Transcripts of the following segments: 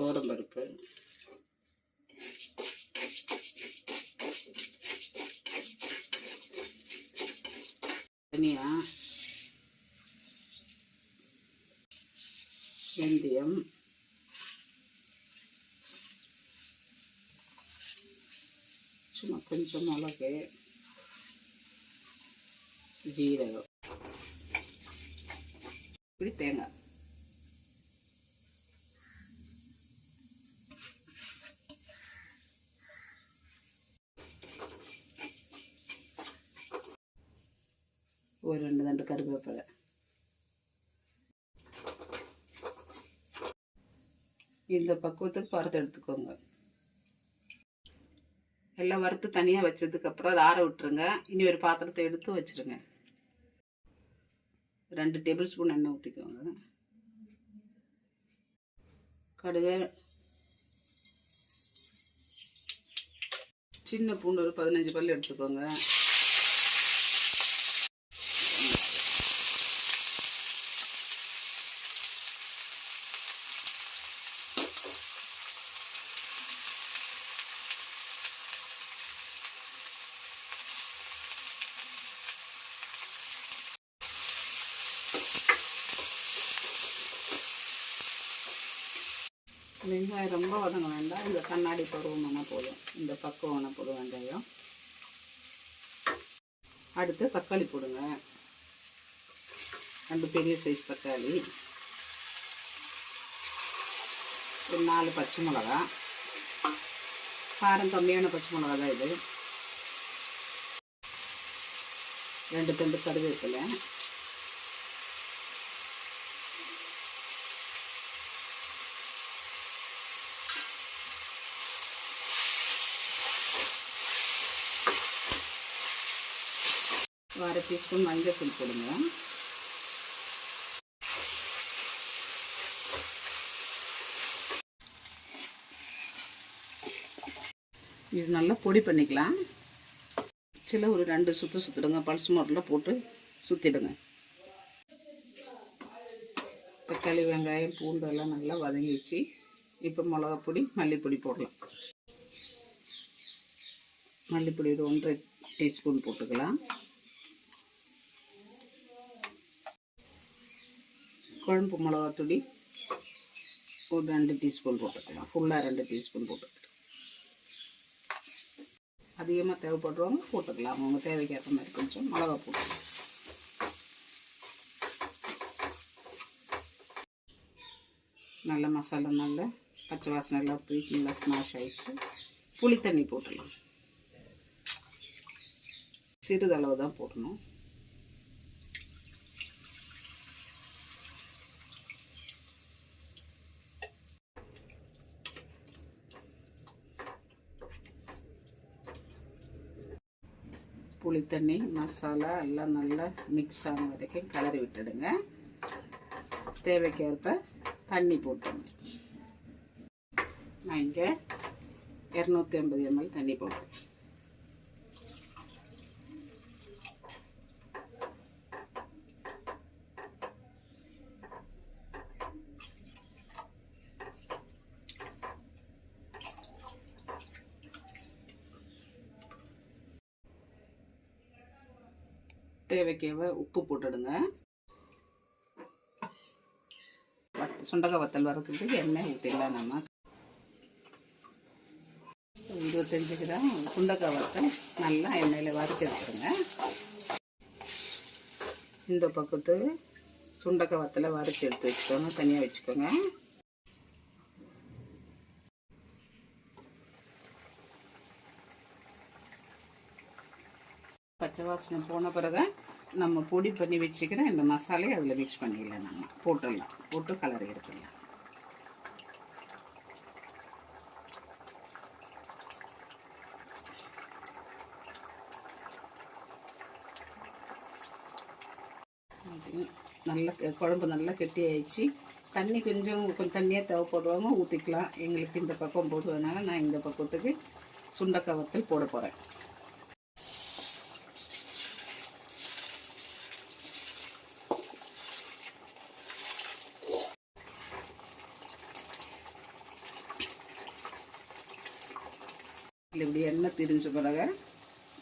தோரம்பருப்பு தனியா வெந்தயம். சும்மா கொஞ்சம் மிளகு ஜீரகம் இப்படி தேங்காய். ஒரு ரெண்டு தண்டு கருவேப்பிலை. இந்த பக்குவத்துக்கு வறுத்து எடுத்துக்கோங்க. எல்லாம் வறுத்து தனியாக வச்சதுக்கப்புறம் அதை ஆற விட்டுருங்க. இனி ஒரு பாத்திரத்தை எடுத்து வச்சிருங்க. ரெண்டு டேபிள் ஸ்பூன் எண்ணெய் ஊற்றிக்கோங்க கடுகு சின்ன பூண்டு ஒரு பதினஞ்சு பல் எடுத்துக்கோங்க. வெங்காயம் ரொம்ப வதங்க வேண்டாம் இந்த கண்ணாடி பருவமான போதும். இந்த பக்குவமான போதும் வெங்காயம். அடுத்து தக்காளி போடுங்க. ரெண்டு பெரிய சைஸ் தக்காளி. ஒரு நாலு பச்சை மிளகா. காரம் கம்மியான பச்சை மிளகா தான் இது. ரெண்டு தண்டு கருவேப்பிலை அரை டீஸ்பூன் மஞ்சள் போடுங்க இது நல்லா பொடி பண்ணிக்கலாம். சில ஒரு ரெண்டு சுற்று சுற்றிடுங்க பல்ஸ் மோட்டில் போட்டு சுற்றிடுங்க தக்காளி வெங்காயம் பூண்டு எல்லாம் நல்லா வதங்கிடுச்சு. இப்போ மிளகாப்பொடி மல்லிப்பொடி போடலாம். மல்லிப்பொடி ஒரு ஒன்றரை டீஸ்பூன் போட்டுக்கலாம். குழம்பு மிளகாத்தூடி ஒரு ரெண்டு டீஸ்பூன் போட்டுக்கலாம். ஃபுல்லாக ரெண்டு டீஸ்பூன் போட்டுக்கலாம். அதிகமாக தேவைப்படுறவங்க போட்டுக்கலாம். அவங்க தேவைக்கேற்ற மாதிரி கொஞ்சம் மிளகா போட்டுக்கலாம் நல்ல மசாலா நல்ல பச்சை வாசனை எல்லாம் போய் நல்லா ஸ்மாஷ் ஆகிடுச்சு புளி தண்ணி போட்டுடலாம் சிறிதளவு தான் போடணும். புளி தண்ணி மசாலா எல்லாம் நல்லா மிக்ஸ் ஆன வரைக்கும் கிளறி விட்டுடுங்க. தேவைக்கேற்ப தண்ணி போட்டுங்க நான் இங்கே இரநூத்தி ஐம்பது எம்எல் தண்ணி போட்டேன் தேவைக்கேவ உப்பு போட்டுடுங்க. வத்த சுண்டக்காய் வத்தல் வறுக்கிறதுக்கு எண்ணெய் ஊற்றிடலாம் நம்ம. இருபத்தஞ்சி கிராம் சுண்டக்காய் வத்தல் நல்லா எண்ணெயில் வறுத்து எடுத்துருங்க இந்த பக்கத்து சுண்டக்காய் வத்தலை வறுத்து எடுத்து வச்சுக்கோங்க தனியாக வச்சுக்கோங்க. பச்சை வாசனை போன பிறகு நம்ம பொடி பண்ணி வச்சுக்கிற இந்த மசாலையை அதில் மிக்ஸ் பண்ணிடலாம் நம்ம. போட்டுடலாம். போட்டு கலர் எடுத்துடலாம். நல்லா குழம்பு நல்லா கெட்டி ஆயிடுச்சு. தண்ணி கொஞ்சம் கொஞ்சம் தண்ணியாக தேவைப்படுவாங்க ஊற்றிக்கலாம் எங்களுக்கு இந்த பக்கம் போடுவதனால நான் இந்த பக்கத்துக்கு சுண்டக்காய் வத்தல் போட போகிறேன் இல்லை இப்படி எண்ணெய் திரிஞ்ச பிறகு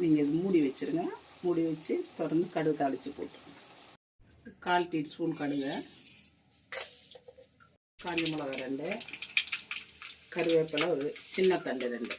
நீங்கள் இது மூடி வச்சிருங்க. மூடி வச்சு தொடர்ந்து கடுகு தாளித்து போட்டுருங்க. கால் டீஸ்பூன் கடுகு காஞ்சி மிளகா ரெண்டு கருவேப்பிலை ஒரு சின்ன தண்டு ரெண்டு.